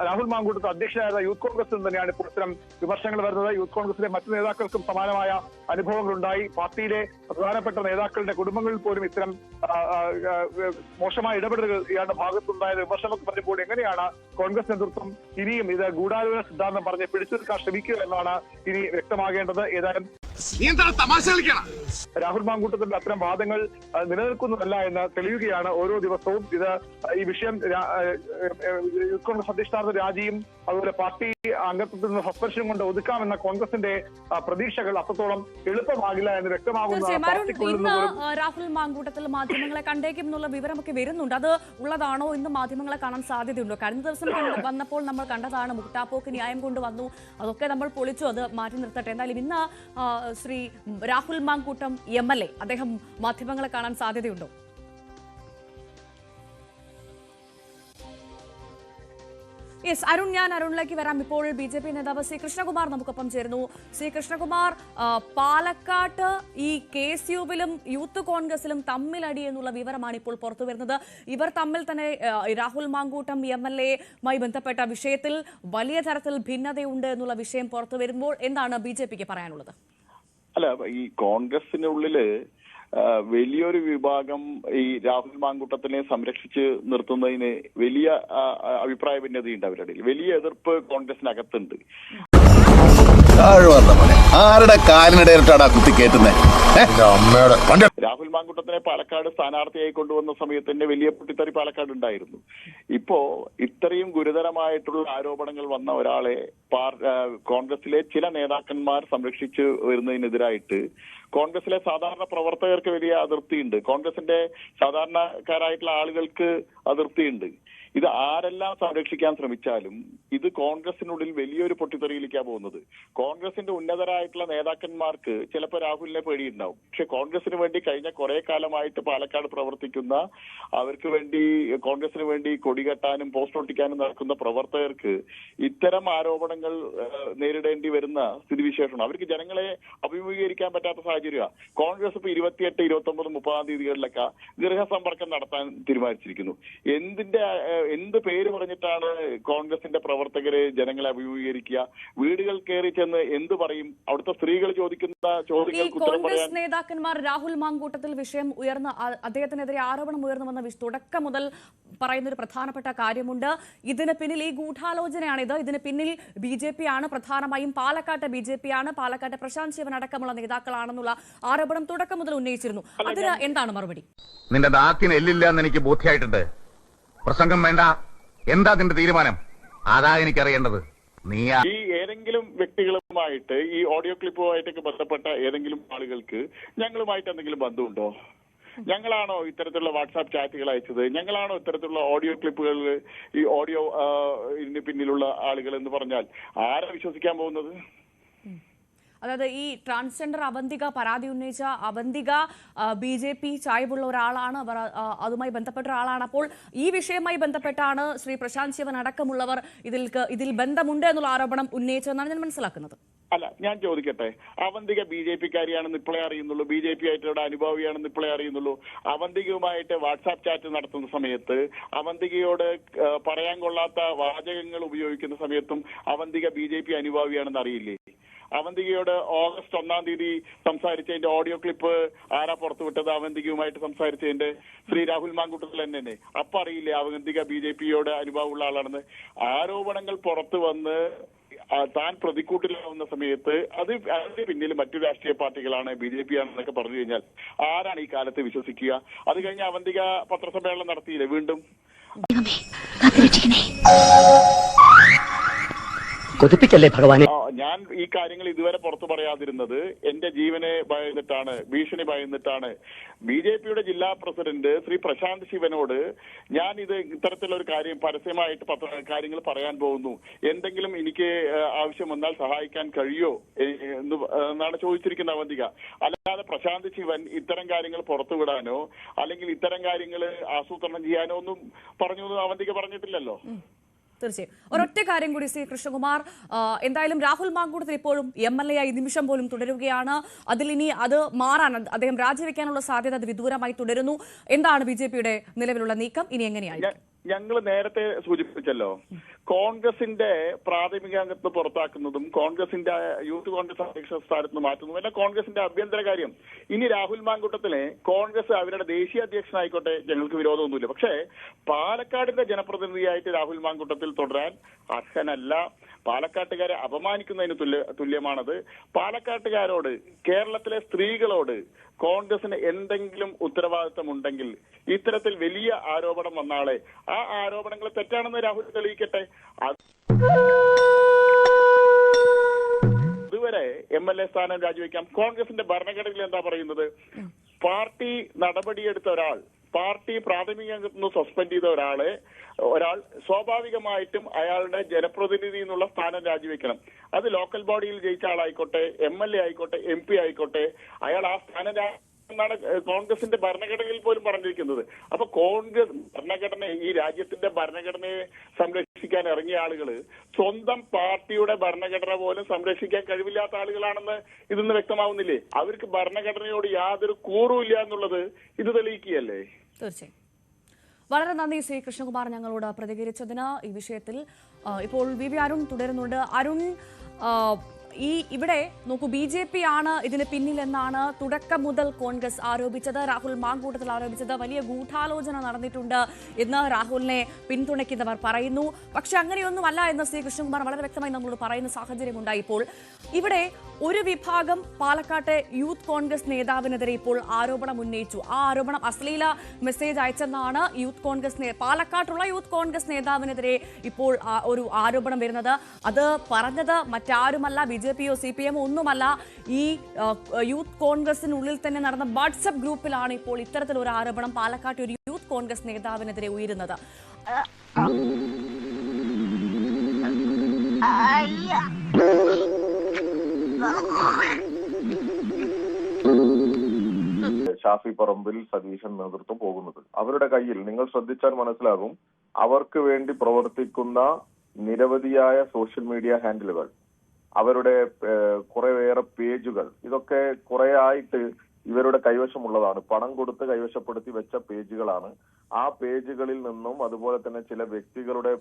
രാഹുൽ മാങ്കൂട്ടത്ത് അധ്യക്ഷനായ യൂത്ത് കോൺഗ്രസിൽ തന്നെയാണ് ഇപ്പോൾ ഇത്തരം വിമർശനങ്ങൾ വരുന്നത്. യൂത്ത് കോൺഗ്രസിലെ മറ്റു നേതാക്കൾക്കും സമാനമായ അനുഭവങ്ങളുണ്ടായി. പാർട്ടിയിലെ പ്രധാനപ്പെട്ട നേതാക്കളുടെ കുടുംബങ്ങളിൽ പോലും ഇത്തരം മോശമായ ഇടപെടലുകൾ ഇയാളുടെ ഭാഗത്തുണ്ടായ വിമർശനമൊക്കെ പറഞ്ഞപ്പോൾ എങ്ങനെയാണ് കോൺഗ്രസ് നേതൃത്വം ഇനിയും ഇത് ഗൂഢാലോചന സിദ്ധാന്തം പറഞ്ഞ് പിടിച്ചു നിൽക്കാൻ ശ്രമിക്കുക എന്നാണ് ഇനി വ്യക്തമാകേണ്ടത്? ഏതായാലും തമാശ കളിക്കണം? രാഹുൽ മാങ്കൂട്ടത്തിന്റെ അത്തരം വാദങ്ങൾ നിലനിൽക്കുന്നതല്ല എന്ന് തെളിയുകയാണ് ഓരോ ദിവസവും. ഇത് ഈ വിഷയം കോൺഗ്രസ് അധ്യക്ഷനാർത്ഥ രാജിയും അതുപോലെ പാർട്ടി അംഗത്വത്തിൽ നിന്ന് സസ്പെൻഷനും കൊണ്ട് ഒതുക്കാമെന്ന കോൺഗ്രസിന്റെ പ്രതീക്ഷകൾ അത്രത്തോളം എളുപ്പമാകില്ല എന്ന് വ്യക്തമാകുന്ന രാഹുൽ മാങ്കൂട്ടത്തിൽ മാധ്യമങ്ങളെ കണ്ടേക്കും എന്നുള്ള വിവരമൊക്കെ വരുന്നുണ്ട്. അത് ഉള്ളതാണോ ഇന്ന് മാധ്യമങ്ങളെ കാണാൻ സാധ്യതയുണ്ടോ? കഴിഞ്ഞ ദിവസം വന്നപ്പോൾ നമ്മൾ കണ്ടതാണ് മുക്താപ്പോക്ക് ന്യായം കൊണ്ടുവന്നു അതൊക്കെ നമ്മൾ പൊളിച്ചു അത് മാറ്റി നിർത്തട്ടെ. എന്തായാലും ഇന്ന് Shri Rahul Mankoottam M L A. അദ്ദേഹം മാധ്യമങ്ങളെ കാണാൻ സാധ്യതയുണ്ടോ? യെസ് അരുൺ ഞാൻ അരുണിലേക്ക് വരാം. ഇപ്പോൾ ബി ജെ പി നേതാവ് സി കൃഷ്ണകുമാർ നമുക്കൊപ്പം ചേരുന്നു. സി കൃഷ്ണകുമാർ പാലക്കാട്ട് ഈ കെ എസ് യുവിലും യൂത്ത് കോൺഗ്രസിലും തമ്മിലടി എന്നുള്ള വിവരമാണ് ഇപ്പോൾ പുറത്തു വരുന്നത്. ഇവർ തമ്മിൽ തന്നെ രാഹുൽ മാങ്കൂട്ടം എം എൽ എമായി ബന്ധപ്പെട്ട വിഷയത്തിൽ വലിയ തരത്തിൽ ഭിന്നതയുണ്ട് എന്നുള്ള വിഷയം പുറത്തു വരുമ്പോൾ എന്താണ് ബി ജെ പിക്ക് പറയാനുള്ളത്? അല്ല ഈ കോൺഗ്രസിനുള്ളിൽ വലിയൊരു വിഭാഗം ഈ രാഹുൽ മാങ്കൂട്ടത്തിനെ സംരക്ഷിച്ച് നിർത്തുന്നതിന് വലിയ അഭിപ്രായ ഭിന്നതയുണ്ട് അവരുടെ ഇടയിൽ. വലിയ എതിർപ്പ് കോൺഗ്രസിനകത്തുണ്ട് ആരുടെ കാലിനിടയിട്ടാടാ കുത്തി കേട്ടുന്നത് അമ്മയുടെ രാഹുൽ മാങ്കുട്ടത്തിനെ പാലക്കാട് സ്ഥാനാർത്ഥിയായി കൊണ്ടുവന്ന സമയത്ത് തന്നെ വലിയ പൊട്ടിത്തെറി പാലക്കാട് ഉണ്ടായിരുന്നു. ഇപ്പോ ഇത്രയും ഗുരുതരമായിട്ടുള്ള ആരോപണങ്ങൾ വന്ന ഒരാളെ കോൺഗ്രസിലെ ചില നേതാക്കന്മാർ സംരക്ഷിച്ചു വരുന്നതിനെതിരായിട്ട് കോൺഗ്രസിലെ സാധാരണ പ്രവർത്തകർക്ക് വലിയ അതിർത്തിയുണ്ട്. കോൺഗ്രസിന്റെ സാധാരണക്കാരായിട്ടുള്ള ആളുകൾക്ക് അതിർത്തിയുണ്ട്. ഇത് ആരെല്ലാം സംരക്ഷിക്കാൻ ശ്രമിച്ചാലും ഇത് കോൺഗ്രസിനുള്ളിൽ വലിയൊരു പൊട്ടിത്തെറിയിലേക്കാണ് പോകുന്നത്. കോൺഗ്രസിന്റെ ഉന്നതരായിട്ടുള്ള നേതാക്കന്മാർക്ക് ചിലപ്പോൾ രാഹുലിനെ പേടിയുണ്ടാവും. പക്ഷെ കോൺഗ്രസിന് വേണ്ടി കഴിഞ്ഞ കുറെ കാലമായിട്ട് പാലക്കാട് പ്രവർത്തിക്കുന്ന അവർക്ക് വേണ്ടി കോൺഗ്രസിന് വേണ്ടി കൊടികെട്ടാനും പോസ്റ്റ് ഒട്ടിക്കാനും നടക്കുന്ന പ്രവർത്തകർക്ക് ഇത്തരം ആരോപണങ്ങൾ നേരിടേണ്ടി വരുന്ന സ്ഥിതിവിശേഷമാണ്. അവർക്ക് ജനങ്ങളെ അഭിമുഖീകരിക്കാൻ പറ്റാത്ത സാഹചര്യമാണ് കോൺഗ്രസ് ഇപ്പൊ ഇരുപത്തിയെട്ട് ഇരുപത്തി ഒമ്പത് മുപ്പതാം തീയതികളിലൊക്കെ ഗൃഹസമ്പർക്കം നടത്താൻ തീരുമാനിച്ചിരിക്കുന്നു. എന്തിന്റെ എന്ത് പേര് പറഞ്ഞിട്ടാണ് കോൺഗ്രസിന്റെ പ്രവർത്തകര് ജനങ്ങളെ അഭിമുഖീകരിക്കുക? വീടുകൾ കയറി ചെന്ന് എന്ത് പറയും? അവിടുത്തെ സ്ത്രീകൾ ചോദിക്കുന്ന ചോദ്യങ്ങൾക്ക് ഉത്തരം പറയാൻ കോൺഗ്രസ് നേതാക്കന്മാർ രാഹുൽ മാങ്കൂട്ടത്തിൽ വിഷയം ഉയർന്ന ആ- അദ്ദേഹത്തിനെതിരെ ആരോപണം ഉയർന്നു വന്ന വിഷ- തുടക്കം മുതൽ പറയുന്ന ഒരു പ്രധാനപ്പെട്ട കാര്യമുണ്ട്. ഇതിന് പിന്നിൽ ഈ ഗൂഢാലോചനയാണിത്. ഇതിന് പിന്നിൽ ബി ജെ പി ആണ്. പ്രധാനമായും പാലക്കാട്ടെ ബി ജെ പി ആണ്. പാലക്കാട്ടെ പ്രശാന്ത് ശിവൻ അടക്കമുള്ള നേതാക്കളാണെന്നുള്ള ആരോപണം തുടക്കം മുതൽ ഉന്നയിച്ചിരുന്നു. അതിന് എന്താണ് മറുപടി? നിന്റെ നാക്കിന് എല്ലില്ല എന്ന് എനിക്ക് ബോധ്യമായിട്ടുണ്ട് പ്രസംഗം വേണ്ട. എന്താ നിന്റെ തീരുമാനം? അതാ എനിക്കറിയേണ്ടത്. നീ ഈ ഏതെങ്കിലും വ്യക്തികളുമായിട്ട് ഈ ഓഡിയോ ക്ലിപ്പുമായിട്ടൊക്കെ ബന്ധപ്പെട്ട ഏതെങ്കിലും ആളുകൾക്ക് ഞങ്ങളുമായിട്ട് എന്തെങ്കിലും ബന്ധമുണ്ടോ? ഞങ്ങളാണോ ഇത്തരത്തിലുള്ള വാട്സാപ്പ് ചാറ്റുകൾ അയച്ചത്? ഞങ്ങളാണോ ഇത്തരത്തിലുള്ള ഓഡിയോ ക്ലിപ്പുകളിൽ ഈ ഓഡിയോ ഇതിന് പിന്നിലുള്ള ആളുകൾ എന്ന് പറഞ്ഞാൽ ആരെ വിശ്വസിക്കാൻ പോകുന്നത്? അതായത് ഈ ട്രാൻസ്ജെൻഡർ അവന്തിക പരാതി ഉന്നയിച്ച അവന്തിക ബി ജെ പി ചായ്വുള്ള ഒരാളാണ്. അവർ അതുമായി ബന്ധപ്പെട്ട ഒരാളാണ്. അപ്പോൾ ഈ വിഷയവുമായി ബന്ധപ്പെട്ടാണ് ശ്രീ പ്രശാന്ത് ശിവൻ അടക്കമുള്ളവർ ഇതിൽ ഇതിൽ ബന്ധമുണ്ട് എന്നുള്ള ആരോപണം ഉന്നയിച്ചതെന്നാണ് ഞാൻ മനസ്സിലാക്കുന്നത്. അല്ല ഞാൻ ചോദിക്കട്ടെ. അവന്തിക ബി ജെ പിക്കാരിയാണെന്ന് ഇപ്പോഴേ അറിയുന്നുള്ളൂ. ബി ജെ പി ആയിട്ടുള്ള അനുഭാവിയാണെന്ന് ഇപ്പോഴേ അറിയുന്നുള്ളൂ. അവന്തികയുമായിട്ട് വാട്സാപ്പ് ചാറ്റ് നടത്തുന്ന സമയത്ത് അവന്തികയോട് പറയാൻ കൊള്ളാത്ത വാചകങ്ങൾ ഉപയോഗിക്കുന്ന സമയത്തും അവന്തിക ബി ജെ പി അനുഭാവിയാണെന്ന് അറിയില്ലേ? അവന്തികയോട് ഓഗസ്റ്റ് ഒന്നാം തീയതി സംസാരിച്ചതിന്റെ ഓഡിയോ ക്ലിപ്പ് ആരാ പുറത്തുവിട്ടത് അവന്തികയുമായിട്ട് സംസാരിച്ചതിന്റെ ശ്രീ രാഹുൽ മാങ്കുട്ടത്തിൽ തന്നെ. അപ്പൊ അറിയില്ലേ അവന്തിക ബി ജെ പിയോട് അനുഭവമുള്ള ആളാണെന്ന്? ആരോപണങ്ങൾ പുറത്തു വന്ന് താൻ പ്രതിക്കൂട്ടിലാവുന്ന സമയത്ത് അത് അതിന്റെ പിന്നിൽ മറ്റു രാഷ്ട്രീയ പാർട്ടികളാണ് ബി ജെ പി ആണെന്നൊക്കെ പറഞ്ഞു കഴിഞ്ഞാൽ ആരാണ് ഈ കാലത്ത് വിശ്വസിക്കുക? അത് കഴിഞ്ഞ് അവന്തിക പത്രസമ്മേളനം നടത്തിയില്ലേ വീണ്ടും? കൊതിപ്പിക്കല്ലേ ഭഗവാനെ? ഞാൻ ഈ കാര്യങ്ങൾ ഇതുവരെ പുറത്തു പറയാതിരുന്നത് എന്റെ ജീവനെ ഭയന്നിട്ടാണ് ഭീഷണി ഭയന്നിട്ടാണ്. ബി ജെ പിയുടെ ജില്ലാ പ്രസിഡന്റ് ശ്രീ പ്രശാന്ത് ശിവനോട് ഞാൻ ഇത് ഇത്തരത്തിലൊരു കാര്യം പരസ്യമായിട്ട് കാര്യങ്ങൾ പറയാൻ പോകുന്നു. എന്തെങ്കിലും എനിക്ക് ആവശ്യം വന്നാൽ സഹായിക്കാൻ കഴിയോ? എന്ന് എന്നാണ് ചോദിച്ചിരിക്കുന്ന അവന്തിക. അല്ലാതെ പ്രശാന്ത് ശിവൻ ഇത്തരം കാര്യങ്ങൾ പുറത്തുവിടാനോ അല്ലെങ്കിൽ ഇത്തരം കാര്യങ്ങൾ ആസൂത്രണം ചെയ്യാനോ ഒന്നും പറഞ്ഞു അവന്തിക പറഞ്ഞിട്ടില്ലല്ലോ? തീർച്ചയായും. ഒരൊറ്റ കാര്യം കൂടി ശ്രീ കൃഷ്ണകുമാർ എന്തായാലും രാഹുൽ മാങ്കൂട്ടത്തിൽ ഇപ്പോഴും എം എൽ എ ആയി നിമിഷം പോലും തുടരുകയാണ്. അതിൽ ഇനി അത് മാറാൻ അദ്ദേഹം രാജിവെക്കാനുള്ള സാധ്യത അത് വിദൂരമായി തുടരുന്നു. എന്താണ് ബി നിലവിലുള്ള നീക്കം? ഇനി എങ്ങനെയാണ് ഞങ്ങൾ നേരത്തെ സൂചിപ്പിച്ചല്ലോ. കോൺഗ്രസിന്റെ പ്രാഥമിക അംഗത്ത് പുറത്താക്കുന്നതും കോൺഗ്രസിന്റെ യൂത്ത് കോൺഗ്രസ് അധ്യക്ഷ സ്ഥാനത്ത് നിന്ന് മാറ്റുന്നതും എല്ലാം കോൺഗ്രസിന്റെ ആഭ്യന്തര കാര്യം. ഇനി രാഹുൽ മാങ്കൂട്ടത്തിനെ കോൺഗ്രസ് അവരുടെ ദേശീയ അധ്യക്ഷനായിക്കോട്ടെ ഞങ്ങൾക്ക് വിരോധമൊന്നുമില്ല. പക്ഷേ പാലക്കാടിന്റെ ജനപ്രതിനിധിയായിട്ട് രാഹുൽ മാങ്കൂട്ടത്തിൽ തുടരാൻ അർഹനല്ല. പാലക്കാട്ടുകാരെ അപമാനിക്കുന്നതിന് തുല്യ തുല്യമാണത്. പാലക്കാട്ടുകാരോട് കേരളത്തിലെ സ്ത്രീകളോട് കോൺഗ്രസിന് എന്തെങ്കിലും ഉത്തരവാദിത്വം ഉണ്ടെങ്കിൽ ഇത്തരത്തിൽ വലിയ ആരോപണം വന്നാളെ. ആ ആരോപണങ്ങൾ തെറ്റാണെന്ന് രാഹുൽ തെളിയിക്കട്ടെ? അതുവരെ ഇതുവരെ എം എൽ എ സ്ഥാനം രാജിവെക്കാം. കോൺഗ്രസിന്റെ ഭരണഘടനയിൽ എന്താ പറയുന്നത്? പാർട്ടി നടപടിയെടുത്ത ഒരാൾ പാർട്ടി പ്രാഥമിക അംഗത്വം സസ്പെൻഡ് ചെയ്ത ഒരാളെ ഒരാൾ സ്വാഭാവികമായിട്ടും അയാളുടെ ജനപ്രതിനിധി എന്നുള്ള സ്ഥാനം രാജിവെക്കണം. അത് ലോക്കൽ ബോഡിയിൽ ജയിച്ച ആളായിക്കോട്ടെ എം എൽ എ ആയിക്കോട്ടെ എം പി ആയിക്കോട്ടെ അയാൾ ആ സ്ഥാനം എന്നാണ് കോൺഗ്രസിന്റെ ഭരണഘടനയിൽ പോലും പറഞ്ഞിരിക്കുന്നത്. അപ്പൊ കോൺഗ്രസ് ഭരണഘടന ഈ രാജ്യത്തിന്റെ ഭരണഘടനയെ സംരക്ഷിക്കാൻ ഇറങ്ങിയ ആളുകൾ സ്വന്തം പാർട്ടിയുടെ ഭരണഘടന പോലും സംരക്ഷിക്കാൻ കഴിവില്ലാത്ത ആളുകളാണെന്ന് ഇതൊന്നും വ്യക്തമാവുന്നില്ലേ? അവർക്ക് ഭരണഘടനയോട് യാതൊരു കൂറുമില്ല എന്നുള്ളത് ഇത് തെളിയിക്കുകയല്ലേ? തീർച്ചയായും. വളരെ നന്ദി ശ്രീ കൃഷ്ണകുമാർ ഞങ്ങളോട് പ്രതികരിച്ചതിന് ഈ വിഷയത്തിൽ. ഇപ്പോൾ വി വി അരുൺ തുടരുന്നുണ്ട്. അരുൺ ഈ ഇവിടെ നോക്കൂ ബി ജെ പി ആണ് ഇതിന് പിന്നിലെന്നാണ് തുടക്കം മുതൽ കോൺഗ്രസ് ആരോപിച്ചത്. രാഹുൽ മാങ്കൂട്ടത്തിൽ ആരോപിച്ചത്. വലിയ ഗൂഢാലോചന നടന്നിട്ടുണ്ട് എന്ന് രാഹുലിനെ പിന്തുണയ്ക്കുന്നവർ പറയുന്നു. പക്ഷെ അങ്ങനെയൊന്നുമല്ല എന്ന് ശ്രീ കൃഷ്ണകുമാർ വളരെ വ്യക്തമായി നമ്മളോട് പറയുന്ന സാഹചര്യം ഉണ്ടായി ഇപ്പോൾ. ഇവിടെ ഒരു വിഭാഗം പാലക്കാട്ടെ യൂത്ത് കോൺഗ്രസ് നേതാവിനെതിരെ ഇപ്പോൾ ആരോപണം ഉന്നയിച്ചു. ആ ആരോപണം അശ്ലീല മെസ്സേജ് അയച്ചെന്നാണ് യൂത്ത് കോൺഗ്രസ് പാലക്കാട്ടുള്ള യൂത്ത് കോൺഗ്രസ് നേതാവിനെതിരെ ഇപ്പോൾ ഒരു ആരോപണം വരുന്നത്. അത് പറഞ്ഞത് മറ്റാരുമല്ല ബി ജെ പിയോ സി പി എമ്മോ ഒന്നുമല്ല. ഈ യൂത്ത് കോൺഗ്രസിനുള്ളിൽ തന്നെ നടന്ന വാട്സപ്പ് ഗ്രൂപ്പിലാണ് ഇപ്പോൾ ഇത്തരത്തിലൊരു ആരോപണം പാലക്കാട്ട് ഒരു യൂത്ത് കോൺഗ്രസ് നേതാവിനെതിരെ ഉയരുന്നത്. ഷാഫി പറമ്പിൽ സതീശൻ നേതൃത്വം പോകുന്നത്. അവരുടെ കയ്യിൽ നിങ്ങൾ ശ്രദ്ധിച്ചാൽ മനസ്സിലാകും അവർക്ക് വേണ്ടി പ്രവർത്തിക്കുന്ന നിരവധിയായ സോഷ്യൽ മീഡിയ ഹാൻഡിലുകൾ അവരുടെ കുറേയേറെ പേജുകൾ ഇതൊക്കെ കുറെ ആയിട്ട് ഇവരുടെ കൈവശമുള്ളതാണ്. പണം കൊടുത്ത് കൈവശപ്പെടുത്തി വെച്ച പേജുകളാണ്. ആ പേജുകളിൽ നിന്നും അതുപോലെ തന്നെ ചില വ്യക്തികളുടെ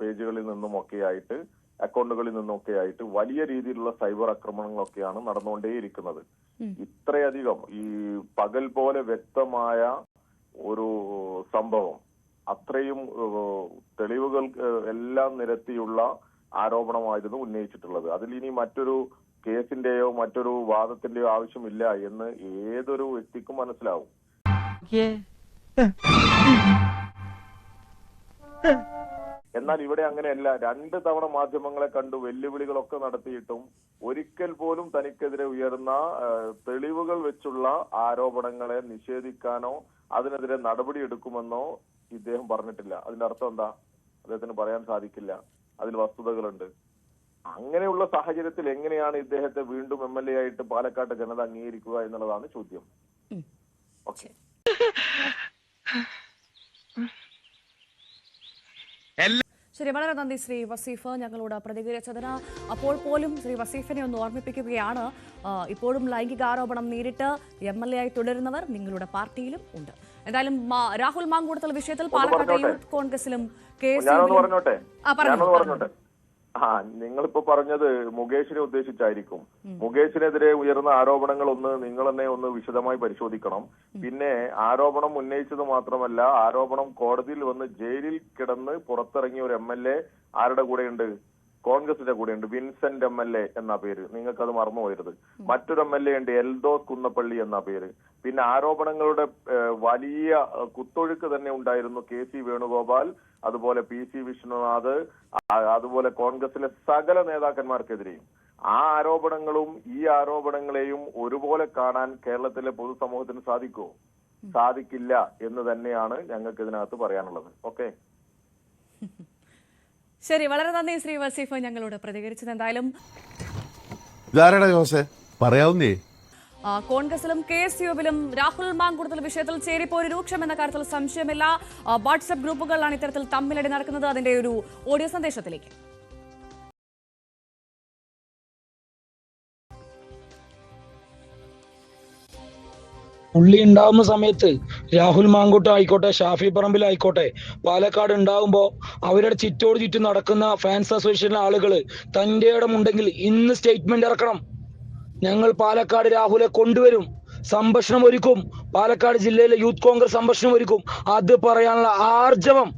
പേജുകളിൽ നിന്നും ഒക്കെ ആയിട്ട് അക്കൗണ്ടുകളിൽ നിന്നൊക്കെ ആയിട്ട് വലിയ രീതിയിലുള്ള സൈബർ ആക്രമണങ്ങളൊക്കെയാണ് നടന്നുകൊണ്ടേയിരിക്കുന്നത്. ഇത്രയധികം ഈ പകൽ പോലെ വ്യക്തമായ ഒരു സംഭവം അത്രയും തെളിവുകൾ എല്ലാം നിരത്തിയുള്ള ആരോപണമായിരുന്നു ഉന്നയിച്ചിട്ടുള്ളത്. അതിൽ ഇനി മറ്റൊരു കേസിന്റെയോ മറ്റൊരു വാദത്തിന്റെയോ ആവശ്യമില്ല എന്ന് ഏതൊരു വ്യക്തിക്കും മനസ്സിലാവും. എന്നാൽ ഇവിടെ അങ്ങനെയല്ല. രണ്ട് തവണ മാധ്യമങ്ങളെ കണ്ടു വെല്ലുവിളികളൊക്കെ നടത്തിയിട്ടും ഒരിക്കൽ പോലും തനിക്കെതിരെ ഉയർന്ന തെളിവുകൾ വെച്ചുള്ള ആരോപണങ്ങളെ നിഷേധിക്കാനോ അതിനെതിരെ നടപടി എടുക്കുമെന്നോ ഇദ്ദേഹം പറഞ്ഞിട്ടില്ല. അതിന്റെ അർത്ഥം എന്താ? അദ്ദേഹത്തിന് പറയാൻ സാധിക്കില്ല. അതിൽ വസ്തുതകളുണ്ട്. അങ്ങനെയുള്ള സാഹചര്യത്തിൽ എങ്ങനെയാണ് ഇദ്ദേഹത്തെ വീണ്ടും എം എൽ എ ആയിട്ട് പാലക്കാട്ട് ജനത അംഗീകരിക്കുക എന്നുള്ളതാണ് ചോദ്യം. ഓക്കെ. [laughs] ശരി വളരെ നന്ദി ശ്രീ വസീഫ്. ഞങ്ങളോട് പ്രതികരിച്ചതിന് അപ്പോൾ പോലും ശ്രീ വസീഫിനെ ഒന്ന് ഓർമ്മിപ്പിക്കുകയാണ്. ഇപ്പോഴും ലൈംഗികാരോപണം നേരിട്ട് എം എൽ എ ആയി തുടരുന്നവർ നിങ്ങളുടെ പാർട്ടിയിലും ഉണ്ട്. എന്തായാലും രാഹുൽ മാങ്കൂടത്തുള്ള വിഷയത്തിൽ പാലക്കാട്? യൂത്ത് കോൺഗ്രസിലും കെ എസ് ആ, നിങ്ങളിപ്പോ പറഞ്ഞത് മുകേഷിനെ ഉദ്ദേശിച്ചായിരിക്കും. മുകേഷിനെതിരെ ഉയർന്ന ആരോപണങ്ങൾ ഒന്ന് നിങ്ങൾ തന്നെ ഒന്ന് വിശദമായി പരിശോധിക്കണം. പിന്നെ ആരോപണം ഉന്നയിച്ചത് മാത്രമല്ല ആരോപണം കോടതിയിൽ വന്ന് ജയിലിൽ കിടന്ന് പുറത്തിറങ്ങിയ ഒരു എം എൽ എ ആരുടെ കൂടെയുണ്ട്? കോൺഗ്രസിന്റെ കൂടെയുണ്ട്. വിൻസെന്റ് എം എൽ എ എന്ന പേര്. നിങ്ങൾക്ക് അത് മറന്നുപോയത് മറ്റൊരു എം എൽ എ ഉണ്ട് എൽദോ കുന്നപ്പള്ളി എന്ന പേര്. പിന്നെ ആരോപണങ്ങളുടെ വലിയ കുത്തൊഴുക്ക് തന്നെ ഉണ്ടായിരുന്നു കെ സി വേണുഗോപാൽ അതുപോലെ പി സി വിഷ്ണുനാഥ് അതുപോലെ കോൺഗ്രസിലെ സകല നേതാക്കന്മാർക്കെതിരെയും. ആ ആരോപണങ്ങളും ഈ ആരോപണങ്ങളെയും ഒരുപോലെ കാണാൻ കേരളത്തിലെ പൊതുസമൂഹത്തിന് സാധിക്കുമോ സാധിക്കില്ല എന്ന് തന്നെയാണ് ഞങ്ങൾക്ക് ഇതിനകത്ത് പറയാനുള്ളത്. ഓക്കെ? [laughs] ശരി വളരെ നന്ദി ശ്രീ വസീഫ് ഞങ്ങളോട് പ്രതികരിച്ചത് എന്തായാലും. ഇതാരടാ ജോസെ? പറയാവുന്നേ. കോൺഗ്രസിലും കെ എസ് യുവിലും രാഹുൽ മാങ്കുടത്തൽ വിഷയത്തിൽ ചേരിപ്പോര് രൂക്ഷം എന്ന കാര്യത്തിൽ സംശയമില്ല. വാട്സ്ആപ്പ് ഗ്രൂപ്പുകളിലാണ് ഇത്തരത്തിൽ തമ്മിലടി നടക്കുന്നത്. അതിന്റെ ഒരു ഓഡിയോ സന്ദേശത്തിലേക്ക്. പുള്ളി ഉണ്ടാവുന്ന സമയത്ത് രാഹുൽ മാങ്കൂട്ട ആയിക്കോട്ടെ ഷാഫി പറമ്പിൽ ആയിക്കോട്ടെ പാലക്കാട് ഉണ്ടാവുമ്പോ അവരുടെ ചുറ്റോട് ചുറ്റും നടക്കുന്ന ഫാൻസ് അസോസിയേഷനിലെ ആളുകൾ തന്റെ ഇടമുണ്ടെങ്കിൽ ഇന്ന് സ്റ്റേറ്റ്മെന്റ് ഇറക്കണം. ഞങ്ങൾ പാലക്കാട് രാഹുലെ കൊണ്ടുവരും. സംഭാഷണം ഒരുക്കും. പാലക്കാട് ജില്ലയിലെ യൂത്ത് കോൺഗ്രസ് സംഭാഷണം ഒരുക്കും. അത് പറയാനുള്ള ആർജവം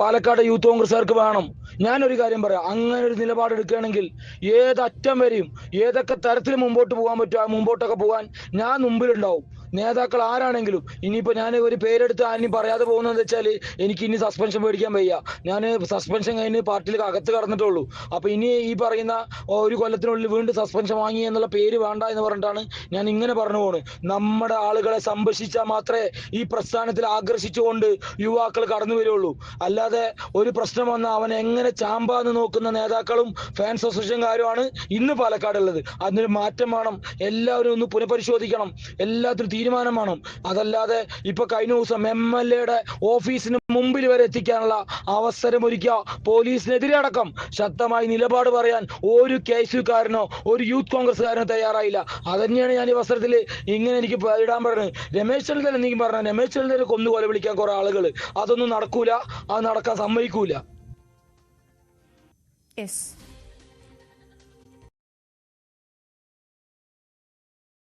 പാലക്കാട് യൂത്ത് കോൺഗ്രസ്സുകാർക്ക് വേണം. ഞാനൊരു കാര്യം പറയാം. അങ്ങനെ ഒരു നിലപാട് എടുക്കുകയാണെങ്കിൽ ഏതറ്റം വരെയും ഏതൊക്കെ തരത്തിൽ മുമ്പോട്ട് പോകാൻ പറ്റുമോ ആ മുമ്പോട്ടൊക്കെ പോകാൻ ഞാൻ മുമ്പിലുണ്ടാവും. നേതാക്കൾ ആരാണെങ്കിലും ഇനിയിപ്പോ ഞാൻ ഒരു പേരെടുത്ത് ആരും പറയാതെ പോകുന്നത് വെച്ചാൽ എനിക്ക് ഇനി സസ്പെൻഷൻ മേടിക്കാൻ വയ്യ. ഞാൻ സസ്പെൻഷൻ കഴിഞ്ഞ് പാർട്ടിയിൽ അകത്ത് കടന്നിട്ടുള്ളൂ അപ്പൊ ഇനി ഈ പറയുന്ന ഒരു കൊല്ലത്തിനുള്ളിൽ വീണ്ടും സസ്പെൻഷൻ വാങ്ങി എന്നുള്ള പേര് വേണ്ട എന്ന് പറഞ്ഞിട്ടാണ് ഞാൻ ഇങ്ങനെ പറഞ്ഞു പോകുന്നത് നമ്മുടെ ആളുകളെ സംരക്ഷിച്ചാൽ മാത്രമേ ഈ പ്രസ്ഥാനത്തിൽ ആകർഷിച്ചുകൊണ്ട് യുവാക്കൾ കടന്നു വരുള്ളൂ. അല്ലാതെ ഒരു പ്രശ്നം വന്ന അവൻ എങ്ങനെ ചാമ്പാന്ന് നോക്കുന്ന നേതാക്കളും ഫാൻസ് അസോസിയേഷൻകാരുമാണ് ഇന്ന് പാലക്കാട് ഉള്ളത് അതിനൊരു മാറ്റം വേണം. എല്ലാവരും ഒന്ന് പുനഃപരിശോധിക്കണം. എല്ലാത്തിനും തീരുമാനം വേണം അതല്ലാതെ ഇപ്പൊ കഴിഞ്ഞ ദിവസം എം എൽ എയുടെ ഓഫീസിന് മുമ്പിൽ വരെ എത്തിക്കാനുള്ള അവസരം ഒരുക്കുക പോലീസിനെതിരെ അടക്കം ശക്തമായി നിലപാട് പറയാൻ ഒരു കെ എസ് യുക്കാരനോ ഒരു യൂത്ത് കോൺഗ്രസ്സുകാരനോ തയ്യാറായില്ല. അതന്നെയാണ് ഞാൻ ഈ അവസരത്തിൽ ഇങ്ങനെ എനിക്ക് ഇടാൻ പറഞ്ഞത്. രമേശ് ചെന്നിത്തല എന്തെങ്കിലും പറഞ്ഞ രമേശ് ചെന്നിത്തല കൊന്നു കൊല വിളിക്കാൻ കുറെ ആളുകൾ അതൊന്നും നടക്കൂല അത് നടക്കാൻ സമ്മതിക്കൂല. യെസ്